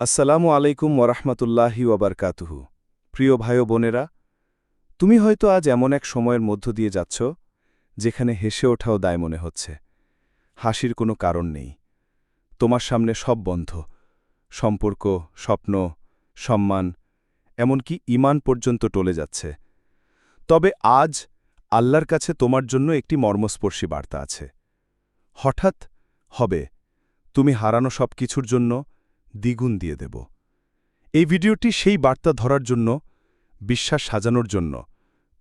আসসালামু আলাইকুম ওরহমতুল্লাহি ওয়াবারকাতুহু। প্রিয় ভাই বোনেরা, তুমি হয়তো আজ এমন এক সময়ের মধ্য দিয়ে যাচ্ছ, যেখানে হেসে ওঠাও দায় মনে হচ্ছে। হাসির কোনো কারণ নেই। তোমার সামনে সব বন্ধ। সম্পর্ক, স্বপ্ন, সম্মান, এমনকি ইমান পর্যন্ত টলে যাচ্ছে। তবে আজ আল্লাহর কাছে তোমার জন্য একটি মর্মস্পর্শী বার্তা আছে। হঠাৎ হবে, তুমি হারানো সব কিছুর জন্য দ্বিগুণ দিয়ে দেব। এই ভিডিওটি সেই বার্তা ধরার জন্য, বিশ্বাস সাজানোর জন্য,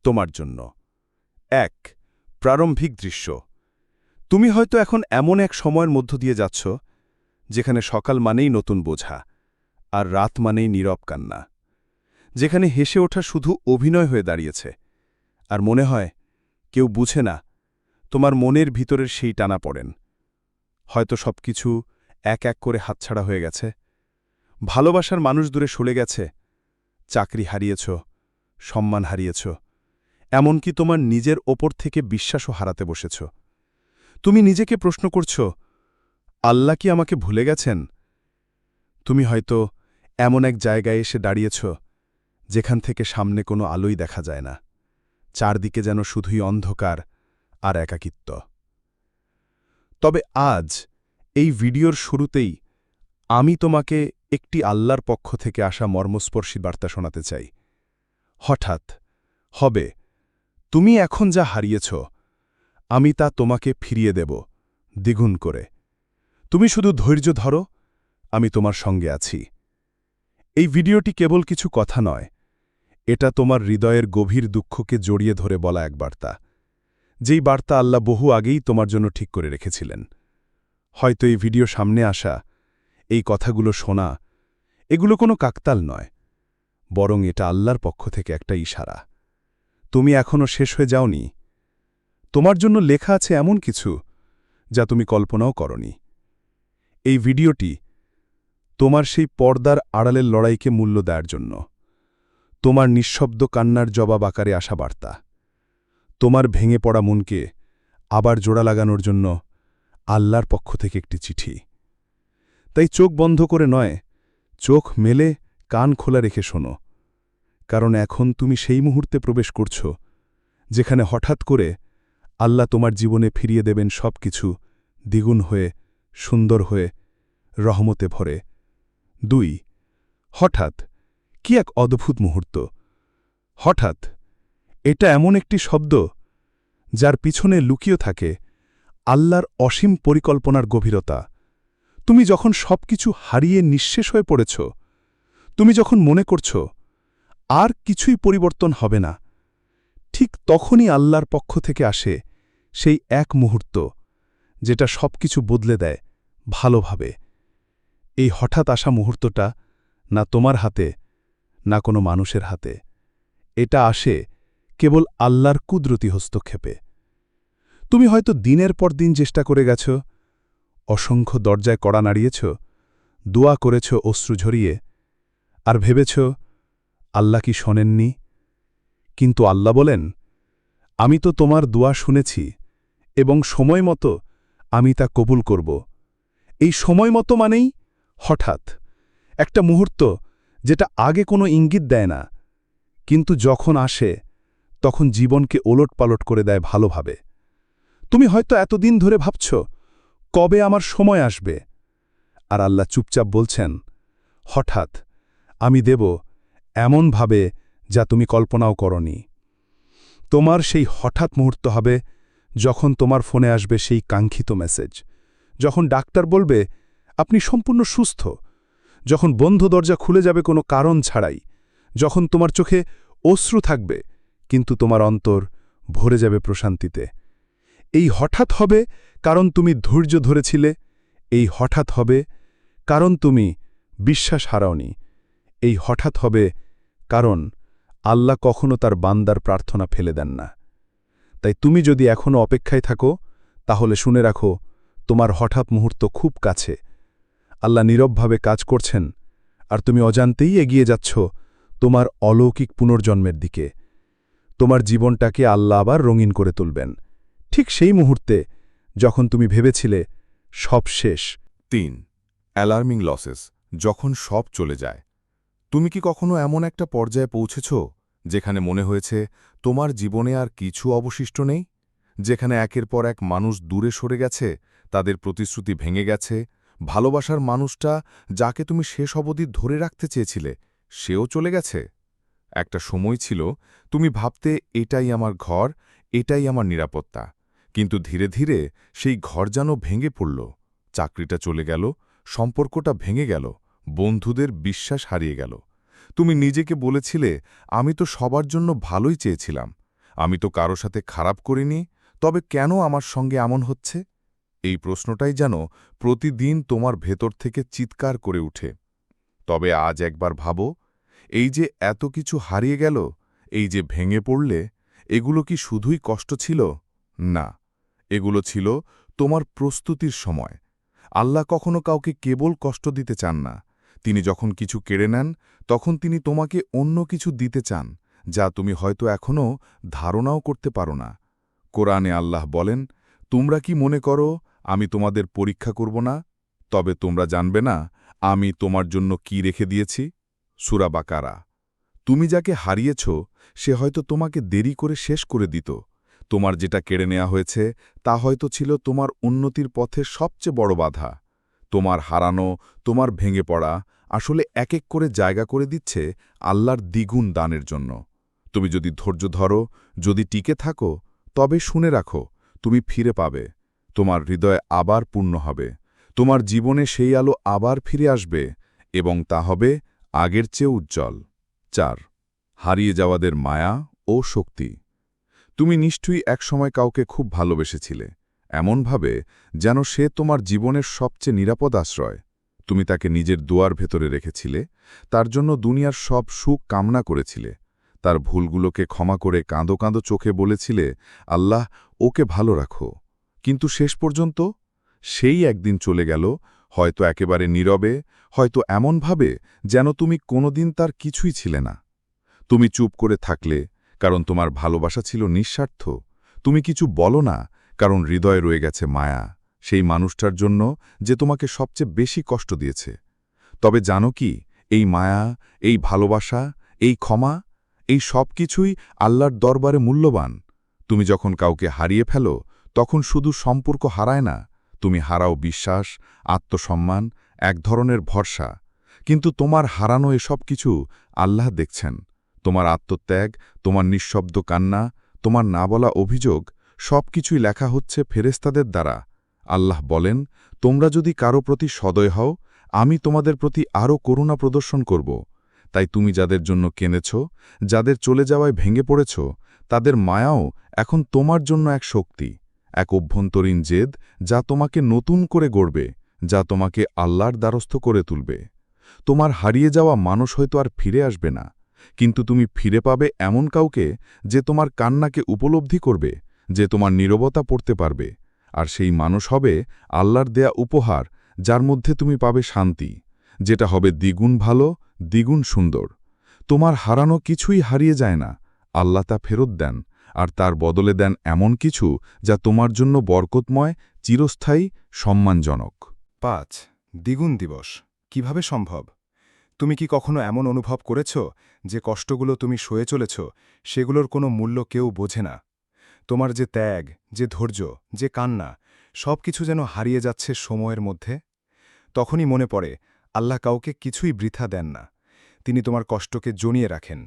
তোমার জন্য। এক, প্রারম্ভিক দৃশ্য। তুমি হয়তো এখন এমন এক সময়ের মধ্য দিয়ে যাচ্ছ, যেখানে সকাল মানেই নতুন বোঝা, আর রাত মানেই নীরব কান্না। যেখানে হেসে ওঠা শুধু অভিনয় হয়ে দাঁড়িয়েছে, আর মনে হয়, কেউ বুঝে না, তোমার মনের ভিতরের সেই টানা পড়েন। হয়তো সবকিছু এক এক করে হাতছাড়া হয়ে গেছে। ভালোবাসার মানুষ দূরে সরে গেছে। চাকরি হারিয়েছ, সম্মান হারিয়েছ, এমনকি তোমার নিজের ওপর থেকে বিশ্বাসও হারাতে বসেছ। তুমি নিজেকে প্রশ্ন করছ, আল্লাহ কি আমাকে ভুলে গেছেন? তুমি হয়তো এমন এক জায়গায় এসে দাঁড়িয়েছ, যেখান থেকে সামনে কোনো আলোই দেখা যায় না। চারদিকে যেন শুধুই অন্ধকার আর একাকিত্ব। তবে আজ এই ভিডিওর শুরুতেই আমি তোমাকে একটি আল্লাহর পক্ষ থেকে আসা মর্মস্পর্শী বার্তা শোনাতে চাই। হঠাৎ, হবে, তুমি এখন যা হারিয়েছ, আমি তা তোমাকে ফিরিয়ে দেব, দ্বিগুণ করে। তুমি শুধু ধৈর্য ধরো, আমি তোমার সঙ্গে আছি। এই ভিডিওটি কেবল কিছু কথা নয়, এটা তোমার হৃদয়ের গভীর দুঃখকে জড়িয়ে ধরে বলা এক বার্তা। যেই বার্তা আল্লাহ বহু আগেই তোমার জন্য ঠিক করে রেখেছিলেন। হয়তো এই ভিডিও সামনে আসা, এই কথাগুলো শোনা, এগুলো কোনো কাকতাল নয়, বরং এটা আল্লাহর পক্ষ থেকে একটা ইশারা। তুমি এখনও শেষ হয়ে যাওনি। তোমার জন্য লেখা আছে এমন কিছু, যা তুমি কল্পনাও করনি। এই ভিডিওটি তোমার সেই পর্দার আড়ালের লড়াইকে মূল্য দেওয়ার জন্য। তোমার নিঃশব্দ কান্নার জবাব আকারে আসা বার্তা। তোমার ভেঙে পড়া মনকে আবার জোড়া লাগানোর জন্য আল্লাহর পক্ষ থেকে একটি চিঠি। তাই চোখ বন্ধ করে নয়, চোখ মেলে কান খোলা রেখে শোনো। কারণ এখন তুমি সেই মুহূর্তে প্রবেশ করছ, যেখানে হঠাৎ করে আল্লাহ তোমার জীবনে ফিরিয়ে দেবেন সব কিছু দ্বিগুণ হয়ে, সুন্দর হয়ে, রহমতে ভরে। দুই, হঠাৎ, কি এক অদ্ভুত মুহূর্ত। হঠাৎ, এটা এমন একটি শব্দ, যার পিছনে লুকিয়ে থাকে আল্লাহর অসীম পরিকল্পনার গভীরতা। তুমি যখন সবকিছু হারিয়ে নিঃশেষ হয়ে পড়েছ, তুমি যখন মনে করছ, আর কিছুই পরিবর্তন হবে না, ঠিক তখনই আল্লাহর পক্ষ থেকে আসে সেই এক মুহূর্ত, যেটা সবকিছু বদলে দেয় ভালোভাবে। এই হঠাৎ আসা মুহূর্তটা না তোমার হাতে, না কোনো মানুষের হাতে। এটা আসে কেবল আল্লাহর কুদরতি হস্তক্ষেপে। তুমি হয়তো দিনের পর দিন চেষ্টা করে গেছ, অসংখ্য দরজায় কড়া নাড়িয়েছ, দোয়া করেছ, অশ্রু ঝরিয়ে, আর ভেবেছ, আল্লাহ কি শোনেননি? কিন্তু আল্লাহ বলেন, আমি তো তোমার দোয়া শুনেছি, এবং সময় মতো আমি তা কবুল করব। এই সময় মতো মানেই হঠাৎ, একটা মুহূর্ত যেটা আগে কোনো ইঙ্গিত দেয় না, কিন্তু যখন আসে, তখন জীবনকে ওলট পালট করে দেয় ভালোভাবে। তুমি হয়তো এতদিন ধরে ভাবছ, কবে আমার সময় আসবে? আর আল্লাহ চুপচাপ বলছেন, হঠাৎ আমি দেব এমনভাবে যা তুমি কল্পনাও করনি। তোমার সেই হঠাৎ মুহূর্ত হবে যখন তোমার ফোনে আসবে সেই কাঙ্ক্ষিত মেসেজ, যখন ডাক্তার বলবে, আপনি সম্পূর্ণ সুস্থ। যখন বন্ধ দরজা খুলে যাবে কোনো কারণ ছাড়াই, যখন তোমার চোখে অশ্রু থাকবে, কিন্তু তোমার অন্তর ভরে যাবে প্রশান্তিতে। এই হঠাৎ হবে কারণ তুমি ধৈর্য ধরেছিলে, এই হঠাৎ হবে কারণ তুমি বিশ্বাস হারাওনি, এই হঠাৎ হবে কারণ আল্লাহ কখনো তার বান্দার প্রার্থনা ফেলে দেন না। তাই তুমি যদি এখনও অপেক্ষায় থাকো, তাহলে শুনে রাখো, তোমার হঠাৎ মুহূর্ত খুব কাছে। আল্লাহ নীরবভাবে কাজ করছেন, আর তুমি অজান্তেই এগিয়ে যাচ্ছ তোমার অলৌকিক পুনর্জন্মের দিকে। তোমার জীবনটাকে আল্লাহ আবার রঙিন করে তুলবেন। ঠিক সেই মুহূর্তে যখন তুমি ভেবেছিলে, সব শেষ। তিন অ্যালার্মিং লসেস যখন সব চলে যায়। তুমি কি কখনো এমন একটা পর্যায়ে পৌঁছেছ, যেখানে মনে হয়েছে তোমার জীবনে আর কিছু অবশিষ্ট নেই? যেখানে একের পর এক মানুষ দূরে সরে গেছে, তাদের প্রতিশ্রুতি ভেঙে গেছে, ভালোবাসার মানুষটা যাকে তুমি শেষ অবধি ধরে রাখতে চেয়েছিলে, সেও চলে গেছে? একটা সময় ছিল, তুমি ভাবতে, এটাই আমার ঘর, এটাই আমার নিরাপত্তা। কিন্তু ধীরে ধীরে সেই ঘর যেন ভেঙে পড়ল। চাকরিটা চলে গেল, সম্পর্কটা ভেঙে গেল, বন্ধুদের বিশ্বাস হারিয়ে গেল। তুমি নিজেকে বলেছিলে, আমি তো সবার জন্য ভালোই চেয়েছিলাম। আমি তো কারও সাথে খারাপ করিনি, তবে কেন আমার সঙ্গে এমন হচ্ছে? এই প্রশ্নটাই যেন প্রতিদিন তোমার ভেতর থেকে চিৎকার করে উঠে। তবে আজ একবার ভাবো, এই যে এত কিছু হারিয়ে গেল, এই যে ভেঙে পড়লে, এগুলো কি শুধুই কষ্ট ছিল? না। এগুলো ছিল তোমার প্রস্তুতির সময়। আল্লাহ কখনো কাউকে কেবল কষ্ট দিতে চান না। তিনি যখন কিছু কেড়ে নেন, তখন তিনি তোমাকে অন্য কিছু দিতে চান, যা তুমি হয়তো এখনও ধারণাও করতে পারো না। কোরআনে আল্লাহ বলেন, তোমরা কি মনে করো, আমি তোমাদের পরীক্ষা করব না? তবে তোমরা জানবে না, আমি তোমার জন্য কি রেখে দিয়েছি? সুরা বাকারা। তুমি যাকে হারিয়েছ, সে হয়তো তোমাকে দেরি করে শেষ করে দিত। তোমার যেটা কেড়ে নেওয়া হয়েছে, তা হয়তো ছিল তোমার উন্নতির পথে সবচেয়ে বড় বাধা। তোমার হারানো, তোমার ভেঙে পড়া, আসলে এক এক করে জায়গা করে দিচ্ছে আল্লাহর দ্বিগুণ দানের জন্য। তুমি যদি ধৈর্য ধরো, যদি টিকে থাকো, তবে শুনে রাখো, তুমি ফিরে পাবে। তোমার হৃদয় আবার পূর্ণ হবে। তোমার জীবনে সেই আলো আবার ফিরে আসবে এবং তা হবে আগের চেয়ে উজ্জ্বল। চার, হারিয়ে যাওয়াদের মায়া ও শক্তি। তুমি নিশ্চয়ই একসময় কাউকে খুব ভালোবেসেছিলে, এমনভাবে যেন সে তোমার জীবনের সবচেয়ে নিরাপদ আশ্রয়। তুমি তাকে নিজের দুয়ার ভেতরে রেখেছিলে, তার জন্য দুনিয়ার সব সুখ কামনা করেছিলে। তার ভুলগুলোকে ক্ষমা করে কাঁদো কাঁদো চোখে বলেছিলে, আল্লাহ, ওকে ভালো রাখো। কিন্তু শেষ পর্যন্ত সেই একদিন চলে গেল, হয়তো একেবারে নীরবে, হয়তো এমনভাবে যেন তুমি কোনোদিন তার কিছুই ছিলে না। তুমি চুপ করে থাকলে কারণ তোমার ভালোবাসা ছিল নিঃস্বার্থ। তুমি কিছু বলো না, কারণ হৃদয়ে রয়ে গেছে মায়া, সেই মানুষটার জন্য যে তোমাকে সবচেয়ে বেশি কষ্ট দিয়েছে। তবে জানো কি, এই মায়া, এই ভালোবাসা, এই ক্ষমা, এই সব কিছুই আল্লাহর দরবারে মূল্যবান। তুমি যখন কাউকে হারিয়ে ফেলো, তখন শুধু সম্পর্ক হারায় না, তুমি হারাও বিশ্বাস, আত্মসম্মান, এক ধরনের ভরসা। কিন্তু তোমার হারানো এসব কিছু আল্লাহ দেখছেন। তোমার আত্মত্যাগ, তোমার নিঃশব্দ কান্না, তোমার না বলা অভিযোগ সব কিছুই লেখা হচ্ছে ফেরেস্তাদের দ্বারা। আল্লাহ বলেন, তোমরা যদি কারও প্রতি সদয় হও, আমি তোমাদের প্রতি আরও করুণা প্রদর্শন করব। তাই তুমি যাদের জন্য কেনেছ যাদের চলে যাওয়ায় ভেঙে পড়েছ, তাদের মায়াও এখন তোমার জন্য এক শক্তি, এক অভ্যন্তরীণ জেদ যা তোমাকে নতুন করে গড়বে, যা তোমাকে আল্লাহর দ্বারস্থ করে তুলবে। তোমার হারিয়ে যাওয়া মানুষ হয়তো আর ফিরে আসবে না। কিন্তু তুমি ফিরে পাবে এমন কাউকে যে তোমার কান্নাকে উপলব্ধি করবে, যে তোমার নীরবতা পড়তে পারবে। আর সেই মানুষ হবে আল্লাহর দেয়া উপহার, যার মধ্যে তুমি পাবে শান্তি, যেটা হবে দ্বিগুণ ভালো, দ্বিগুণ সুন্দর। তোমার হারানো কিছুই হারিয়ে যায় না, আল্লাহ তা ফেরত দেন, আর তার বদলে দেন এমন কিছু যা তোমার জন্য বরকতময়, চিরস্থায়ী, সম্মানজনক। পাঁচ, দ্বিগুণ দিবস, কীভাবে সম্ভব? তুমি কি কখনো এমন অনুভব করেছ যে কষ্টগুলো তুমি সয়ে চলেছ, সেগুলোর কোনো মূল্য কেউ বোঝে না? তোমার যে ত্যাগ, যে ধৈর্য, যে কান্না সব কিছু যেন হারিয়ে যাচ্ছে সময়ের মধ্যে? তখনই মনে পড়ে, আল্লাহ কাউকে কিছুই বৃথা দেন না। তিনি তোমার কষ্টকে জনিয়ে রাখেন,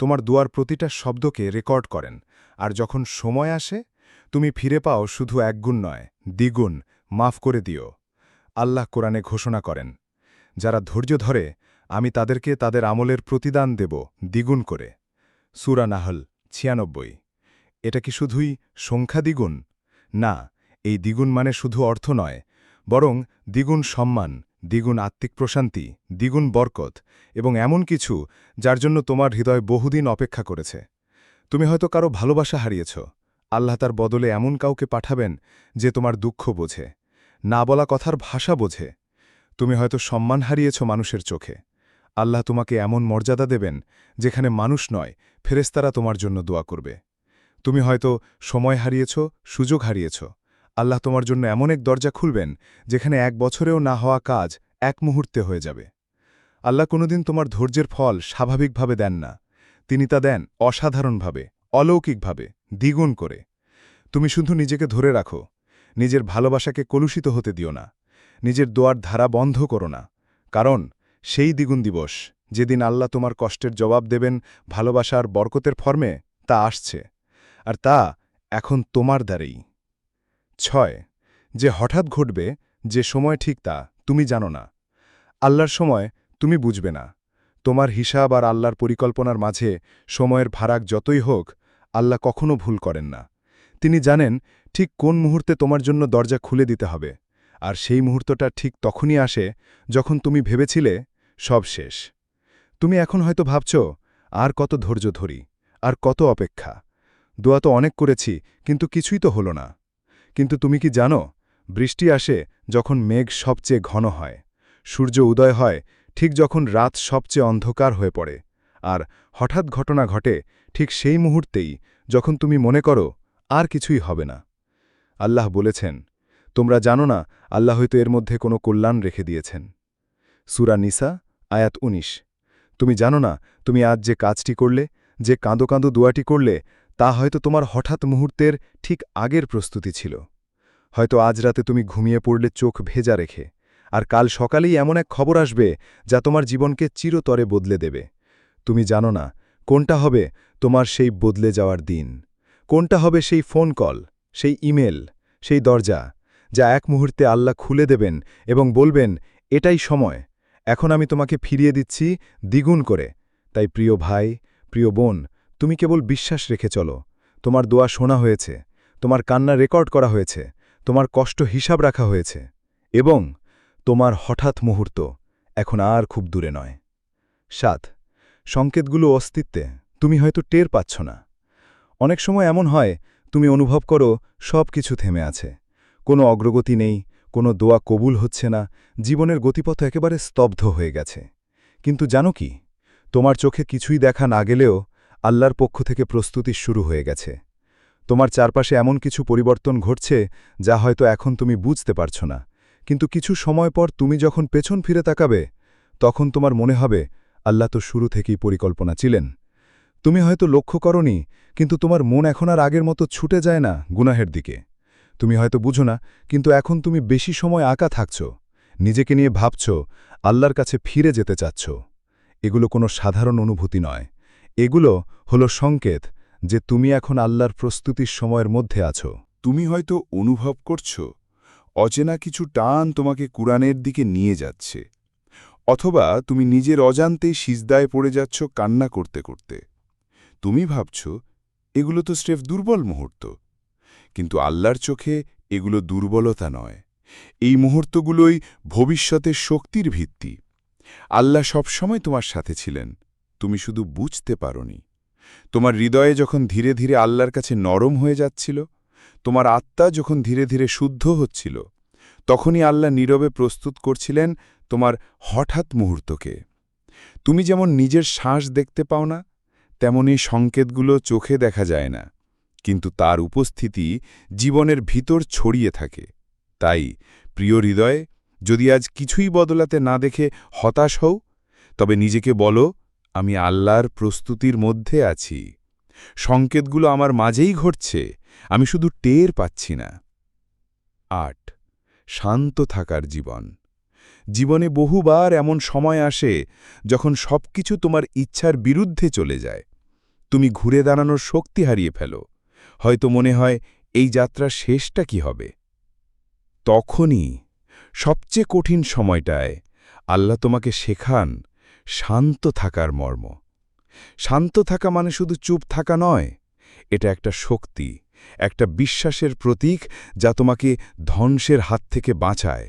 তোমার দুয়ার প্রতিটা শব্দকে রেকর্ড করেন, আর যখন সময় আসে, তুমি ফিরে পাও শুধু একগুণ নয়, দ্বিগুণ, মাফ করে দিও। আল্লাহ কোরআনে ঘোষণা করেন, যারা ধৈর্য ধরে আমি তাদেরকে তাদের আমলের প্রতিদান দেব দ্বিগুণ করে। সুরা নাহল, ছিয়ানব্বই। এটা কি শুধুই সংখ্যা দ্বিগুণ? না, এই দ্বিগুণ মানে শুধু অর্থ নয়, বরং দ্বিগুণ সম্মান, দ্বিগুণ আত্মিক প্রশান্তি, দ্বিগুণ বরকত এবং এমন কিছু যার জন্য তোমার হৃদয় বহুদিন অপেক্ষা করেছে। তুমি হয়তো কারও ভালোবাসা হারিয়েছ। আল্লাহ তার বদলে এমন কাউকে পাঠাবেন যে তোমার দুঃখ বোঝে, না বলা কথার ভাষা বোঝে। তুমি হয়তো সম্মান হারিয়েছ মানুষের চোখে। আল্লাহ তোমাকে এমন মর্যাদা দেবেন, যেখানে মানুষ নয় ফেরেস্তারা তোমার জন্য দোয়া করবে। তুমি হয়তো সময় হারিয়েছ, সুযোগ হারিয়েছ। আল্লাহ তোমার জন্য এমন এক দরজা খুলবেন, যেখানে এক বছরেও না হওয়া কাজ এক মুহূর্তে হয়ে যাবে। আল্লাহ কোনোদিন তোমার ধৈর্যের ফল স্বাভাবিকভাবে দেন না। তিনি তা দেন অসাধারণভাবে, অলৌকিকভাবে, দ্বিগুণ করে। তুমি শুধু নিজেকে ধরে রাখো, নিজের ভালোবাসাকে কলুষিত হতে দিও না, নিজের দোয়ার ধারা বন্ধ করো না। কারণ সেই দ্বিগুণ দিবস, যেদিন আল্লাহ তোমার কষ্টের জবাব দেবেন ভালোবাসার বরকতের ফর্মে, তা আসছে। আর তা এখন তোমার দ্বারেই। ছয়, যে হঠাৎ ঘটবে, যে সময় ঠিক তা, তুমি জানো না। আল্লাহর সময় তুমি বুঝবে না। তোমার হিসাব আর আল্লাহর পরিকল্পনার মাঝে সময়ের ভারাক যতই হোক, আল্লাহ কখনো ভুল করেন না। তিনি জানেন ঠিক কোন মুহূর্তে তোমার জন্য দরজা খুলে দিতে হবে। আর সেই মুহূর্তটা ঠিক তখনই আসে যখন তুমি ভেবেছিলে, সব শেষ। তুমি এখন হয়তো ভাবছ, আর কত ধৈর্য ধরি, আর কত অপেক্ষা। দোয়া তো অনেক করেছি, কিন্তু কিছুই তো হলো না। কিন্তু তুমি কি জানো, বৃষ্টি আসে যখন মেঘ সবচেয়ে ঘন হয়, সূর্য উদয় হয় ঠিক যখন রাত সবচেয়ে অন্ধকার হয়ে পড়ে। আর হঠাৎ ঘটনা ঘটে ঠিক সেই মুহূর্তেই যখন তুমি মনে করো, আর কিছুই হবে না। আল্লাহ বলেছেন তোমরা জানো না, আল্লাহ হয়তো এর মধ্যে কোনো কল্যাণ রেখে দিয়েছেন। সুরা নিসা, আয়াত ১৯ তুমি জানো না, তুমি আজ যে কাজটি করলে, যে কাঁদো কাঁদো দুয়াটি করলে, তা হয়তো তোমার হঠাৎ মুহূর্তের ঠিক আগের প্রস্তুতি ছিল। হয়তো আজ রাতে তুমি ঘুমিয়ে পড়লে চোখ ভেজা রেখে, আর কাল সকালেই এমন এক খবর আসবে, যা তোমার জীবনকে চিরতরে বদলে দেবে। তুমি জানো না, কোনটা হবে তোমার সেই বদলে যাওয়ার দিন? কোনটা হবে সেই ফোন কল, সেই ইমেল, সেই দরজা? যা এক মুহূর্তে আল্লাহ খুলে দেবেন এবং বলবেন, এটাই সময়। এখন আমি তোমাকে ফিরিয়ে দিচ্ছি দ্বিগুণ করে। তাই প্রিয় ভাই, প্রিয় বোন, তুমি কেবল বিশ্বাস রেখে চলো। তোমার দোয়া শোনা হয়েছে। তোমার কান্না রেকর্ড করা হয়েছে। তোমার কষ্ট হিসাব রাখা হয়েছে। এবং তোমার হঠাৎ মুহূর্ত এখন আর খুব দূরে নয়। সাত, সংকেতগুলো অস্তিত্বে তুমি হয়তো টের পাচ্ছ না। অনেক সময় এমন হয়, তুমি অনুভব করো সব কিছু থেমে আছে। কোনো অগ্রগতি নেই, কোনো দোয়া কবুল হচ্ছে না, জীবনের গতিপথ একেবারে স্তব্ধ হয়ে গেছে। কিন্তু জানো কি? তোমার চোখে কিছুই দেখা না গেলেও আল্লাহর পক্ষ থেকে প্রস্তুতি শুরু হয়ে গেছে। তোমার চারপাশে এমন কিছু পরিবর্তন ঘটছে যা হয়তো এখন তুমি বুঝতে পারছ না। কিন্তু কিছু সময় পর তুমি যখন পেছন ফিরে তাকাবে, তখন তোমার মনে হবে, আল্লাহ তো শুরু থেকেই পরিকল্পনা ছিলেন। তুমি হয়তো লক্ষ্য করনি, কিন্তু তোমার মন এখন আর আগের মতো ছুটে যায় না গুনাহের দিকে। তুমি হয়তো বুঝো না, কিন্তু এখন তুমি বেশি সময় আঁকা থাকছ। নিজেকে নিয়ে ভাবছ, আল্লাহর কাছে ফিরে যেতে চাচ্ছ। এগুলো কোনো সাধারণ অনুভূতি নয়। এগুলো হলো সংকেত যে তুমি এখন আল্লাহর প্রস্তুতির সময়ের মধ্যে আছো। তুমি হয়তো অনুভব করছ, অচেনা কিছু টান তোমাকে কুরআনের দিকে নিয়ে যাচ্ছে, অথবা তুমি নিজের অজান্তেই সিজদায় পড়ে যাচ্ছ কান্না করতে করতে। তুমি ভাবছ, এগুলো তো স্রেফ দুর্বল মুহূর্ত। কিন্তু আল্লাহর চোখে এগুলো দুর্বলতা নয়। এই মুহূর্তগুলোই ভবিষ্যতের শক্তির ভিত্তি। আল্লাহ সবসময় তোমার সাথে ছিলেন, তুমি শুধু বুঝতে পারোনি। তোমার হৃদয়ে যখন ধীরে ধীরে আল্লাহর কাছে নরম হয়ে যাচ্ছিল, তোমার আত্মা যখন ধীরে ধীরে শুদ্ধ হচ্ছিল, তখনই আল্লাহ নীরবে প্রস্তুত করছিলেন তোমার হঠাৎ মুহূর্তকে। তুমি যেমন নিজের শ্বাস দেখতে পাও না, তেমনি সংকেতগুলো চোখে দেখা যায় না। কিন্তু তার উপস্থিতি জীবনের ভিতর ছড়িয়ে থাকে। তাই, প্রিয় হৃদয়ে, যদি আজ কিছুই বদলাতে না দেখে হতাশ হও, তবে নিজেকে বলো, আমি আল্লাহর প্রস্তুতির মধ্যে আছি। সংকেতগুলো আমার মাঝেই ঘটছে, আমি শুধু টের পাচ্ছি না। আট, শান্ত থাকার জীবন। জীবনে বহুবার এমন সময় আসে, যখন সবকিছু তোমার ইচ্ছার বিরুদ্ধে চলে যায়। তুমি ঘুরে দাঁড়ানোর শক্তি হারিয়ে ফেলো। হয়তো মনে হয় এই যাত্রার শেষটা কি হবে। তখনই সবচেয়ে কঠিন সময়টায় আল্লাহ তোমাকে শেখান শান্ত থাকার মর্ম। শান্ত থাকা মানে শুধু চুপ থাকা নয়, এটা একটা শক্তি, একটা বিশ্বাসের প্রতীক যা তোমাকে ধ্বংসের হাত থেকে বাঁচায়।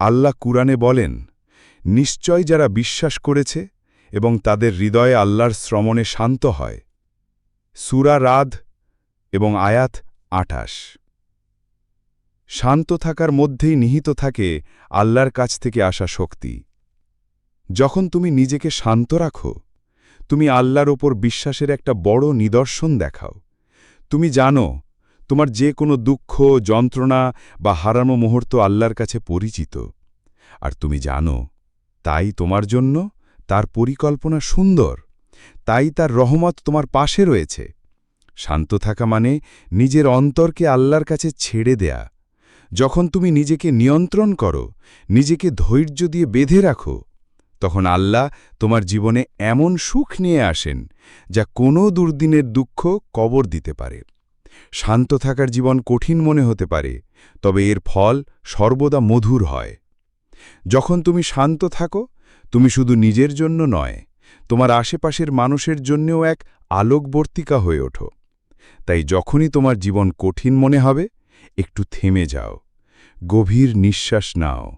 আল্লাহ কুরআনে বলেন, নিশ্চয় যারা বিশ্বাস করেছে এবং তাদের হৃদয়ে আল্লাহর শ্রমণে শান্ত হয়। সুরা রাধ এবং আয়াত আঠাশ। শান্ত থাকার মধ্যেই নিহিত থাকে আল্লাহর কাছ থেকে আসা শক্তি। যখন তুমি নিজেকে শান্ত রাখো, তুমি আল্লাহর ওপর বিশ্বাসের একটা বড় নিদর্শন দেখাও। তুমি জানো, তোমার যে কোনো দুঃখ, যন্ত্রণা বা হারানো মুহূর্ত আল্লাহর কাছে পরিচিত। আর তুমি জানো, তাই তোমার জন্য তার পরিকল্পনা সুন্দর। তাই তার রহমত তোমার পাশে রয়েছে। শান্ত থাকা মানে নিজের অন্তরকে আল্লাহর কাছে ছেড়ে দেয়া। যখন তুমি নিজেকে নিয়ন্ত্রণ করো, নিজেকে ধৈর্য দিয়ে বেঁধে রাখো, তখন আল্লাহ তোমার জীবনে এমন সুখ নিয়ে আসেন যা কোনো দুর্দিনের দুঃখ কবর দিতে পারে। শান্ত থাকার জীবন কঠিন মনে হতে পারে, তবে এর ফল সর্বদা মধুর হয়। যখন তুমি শান্ত থাকো, তুমি শুধু নিজের জন্য নয়, তোমার আশেপাশের মানুষের জন্যও এক আলোকবর্তিকা হয়ে ওঠো। তাই যখনই তোমার জীবন কঠিন মনে হবে, একটু থেমে যাও। গভীর নিঃশ্বাস নাও।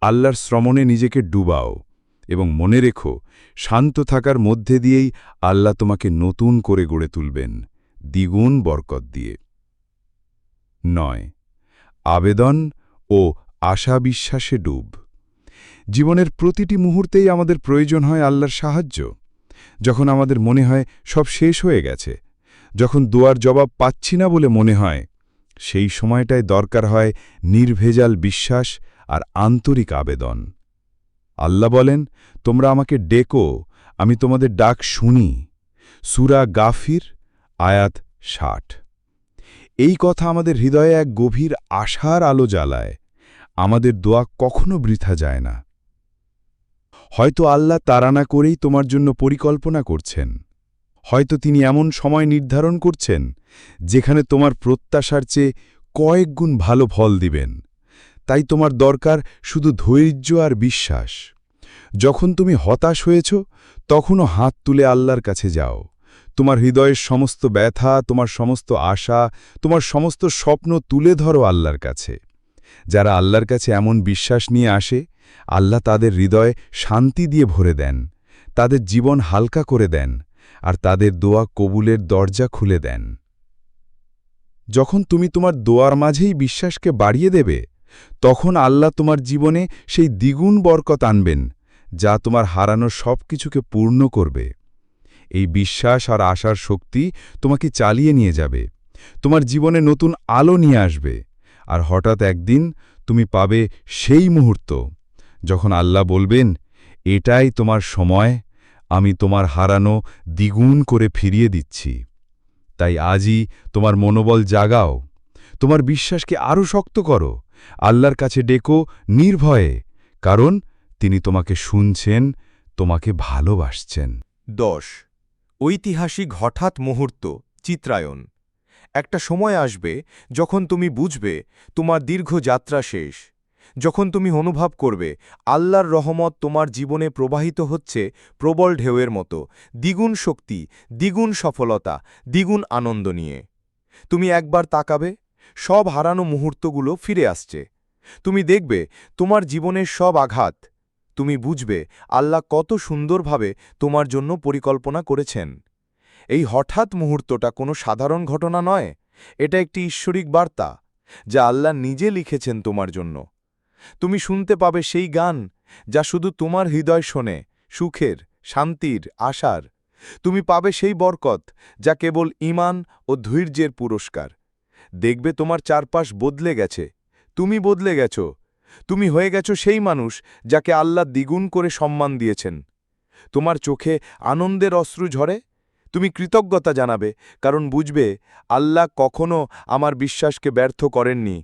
আল্লাহর শ্রমণে নিজেকে ডুবাও এবং মনে রেখো, শান্ত থাকার মধ্যে দিয়েই আল্লাহ তোমাকে নতুন করে গড়ে তুলবেন। দ্বিগুণ বরকত দিয়ে। নয়। আবেদন ও আশা বিশ্বাসে ডুব। জীবনের প্রতিটি মুহূর্তেই আমাদের প্রয়োজন হয় আল্লাহর সাহায্য। যখন আমাদের মনে হয় সব শেষ হয়ে গেছে যখন দোয়ার জবাব পাচ্ছি না বলে মনে হয়, সেই সময়টায় দরকার হয় নির্ভেজাল বিশ্বাস আর আন্তরিক আবেদন। আল্লাহ বলেন, তোমরা আমাকে ডেকো, আমি তোমাদের ডাক শুনি। সুরা গাফির, আয়াত ষাট। এই কথা আমাদের হৃদয়ে এক গভীর আশার আলো জ্বালায়। আমাদের দোয়া কখনো বৃথা যায় না। হয়তো আল্লাহ তাড়ানা করেই তোমার জন্য পরিকল্পনা করছেন। হয়তো তিনি এমন সময় নির্ধারণ করছেন, যেখানে তোমার প্রত্যাশার চেয়ে কয়েক গুণ ভালো ফল দিবেন। তাই তোমার দরকার শুধু ধৈর্য আর বিশ্বাস। যখন তুমি হতাশ হয়েছ, তখনও হাত তুলে আল্লাহর কাছে যাও। তোমার হৃদয়ের সমস্ত ব্যথা, তোমার সমস্ত আশা, তোমার সমস্ত স্বপ্ন তুলে ধরো আল্লাহর কাছে। যারা আল্লাহর কাছে এমন বিশ্বাস নিয়ে আসে, আল্লাহ তাদের হৃদয়ে শান্তি দিয়ে ভরে দেন, তাদের জীবন হালকা করে দেন। আর তাদের দোয়া কবুলের দরজা খুলে দেন। যখন তুমি তোমার দোয়ার মাঝেই বিশ্বাসকে বাড়িয়ে দেবে, তখন আল্লাহ তোমার জীবনে সেই দ্বিগুণ বরকত আনবেন, যা তোমার হারানো সব কিছুকে পূর্ণ করবে। এই বিশ্বাস আর আশার শক্তি তোমাকে চালিয়ে নিয়ে যাবে, তোমার জীবনে নতুন আলো নিয়ে আসবে, আর হঠাৎ একদিন তুমি পাবে সেই মুহূর্ত, যখন আল্লাহ বলবেন, এটাই তোমার সময় আমি তোমার হারানো দ্বিগুণ করে ফিরিয়ে দিচ্ছি। তাই আজই তোমার মনোবল জাগাও। তোমার বিশ্বাসকে আরও শক্ত করো। আল্লাহর কাছে ডেকো নির্ভয়ে, কারণ তিনি তোমাকে শুনছেন, তোমাকে ভালোবাসছেন। দশ। ঐতিহাসিক হঠাৎ মুহূর্ত চিত্রায়ন একটা সময় আসবে যখন তুমি বুঝবে তোমার দীর্ঘ যাত্রা শেষ। যখন তুমি অনুভব করবে, আল্লাহর রহমত তোমার জীবনে প্রবাহিত হচ্ছে প্রবল ঢেউয়ের মতো, দ্বিগুণ শক্তি, দ্বিগুণ সফলতা, দ্বিগুণ আনন্দ নিয়ে। তুমি একবার তাকাবে, সব হারানো মুহূর্তগুলো ফিরে আসছে। তুমি দেখবে তোমার জীবনের সব আঘাত। তুমি বুঝবে আল্লাহ কত সুন্দরভাবে তোমার জন্য পরিকল্পনা করেছেন। এই হঠাৎ মুহূর্তটা কোনো সাধারণ ঘটনা নয়, এটা একটি ঈশ্বরিক বার্তা, যা আল্লাহ নিজে লিখেছেন তোমার জন্য। তুমি শুনতে পাবে সেই গান যা শুধু তোমার হৃদয় শোনে, সুখের, শান্তির, আশার। তুমি পাবে সেই বরকত যা কেবল ইমান ও ধৈর্যের পুরস্কার। দেখবে তোমার চারপাশ বদলে গেছে, তুমি বদলে গেছ। তুমি হয়ে গেছ সেই মানুষ যাকে আল্লাহ দ্বিগুণ করে সম্মান দিয়েছেন। তোমার চোখে আনন্দের অশ্রু ঝরে, তুমি কৃতজ্ঞতা জানাবে, কারণ বুঝবে আল্লাহ কখনো আমার বিশ্বাসকে ব্যর্থ করেননি।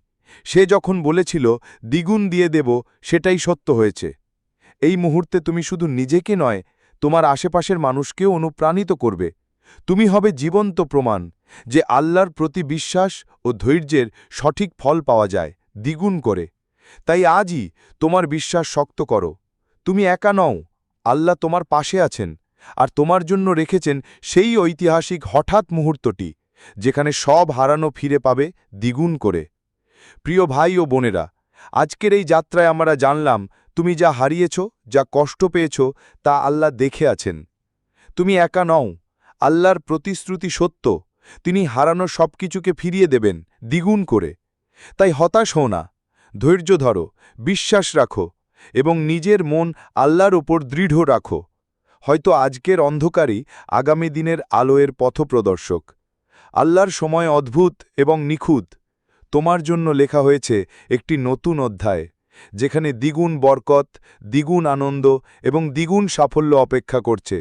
সে যখন বলেছিল, দ্বিগুণ দিয়ে দেব, সেটাই সত্য হয়েছে। এই মুহূর্তে তুমি শুধু নিজেকে নয়, তোমার আশেপাশের মানুষকেও অনুপ্রাণিত করবে। তুমি হবে জীবন্ত প্রমাণ যে আল্লাহর প্রতি বিশ্বাস ও ধৈর্যের সঠিক ফল পাওয়া যায়, দ্বিগুণ করে। তাই আজই তোমার বিশ্বাস শক্ত করো। তুমি একা নও, আল্লাহ তোমার পাশে আছেন আর তোমার জন্য রেখেছেন সেই ঐতিহাসিক হঠাৎ মুহূর্তটি, যেখানে সব হারানো ফিরে পাবে দ্বিগুণ করে। প্রিয় ভাই ও বোনেরা, আজকের এই যাত্রায় আমরা জানলাম, তুমি যা হারিয়েছ, যা কষ্ট পেয়েছ, তা আল্লাহ দেখে আছেন। তুমি একা নও, আল্লাহর প্রতিশ্রুতি সত্য, তিনি হারানো সব কিছুকে ফিরিয়ে দেবেন, দ্বিগুণ করে। তাই হতাশ হও না, ধৈর্য ধরো, বিশ্বাস রাখো, এবং নিজের মন আল্লাহর ওপর দৃঢ় রাখো। হয়তো আজকের অন্ধকারই আগামী দিনের আলোয়ের পথপ্রদর্শক। আল্লাহর সময় অদ্ভুত এবং নিখুঁত। তোমার জন্য লেখা হয়েছে একটি নতুন অধ্যায়, যেখানে দ্বিগুণ বরকত, দ্বিগুণ আনন্দ এবং দ্বিগুণ সাফল্য অপেক্ষা করছে।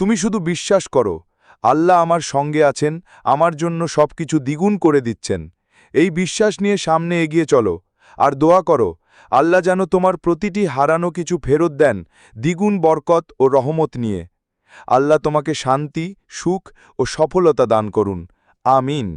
তুমি শুধু বিশ্বাস করো, আল্লাহ আমার সঙ্গে আছেন, আমার জন্য সবকিছু দ্বিগুণ করে দিচ্ছেন। এই বিশ্বাস নিয়ে সামনে এগিয়ে চলো, আর দোয়া করো, আল্লাহ যেন তোমার প্রতিটি হারানো কিছু ফেরত দেন দ্বিগুণ বরকত ও রহমত নিয়ে। আল্লাহ তোমাকে শান্তি, সুখ ও সফলতা দান করুন। আমিন।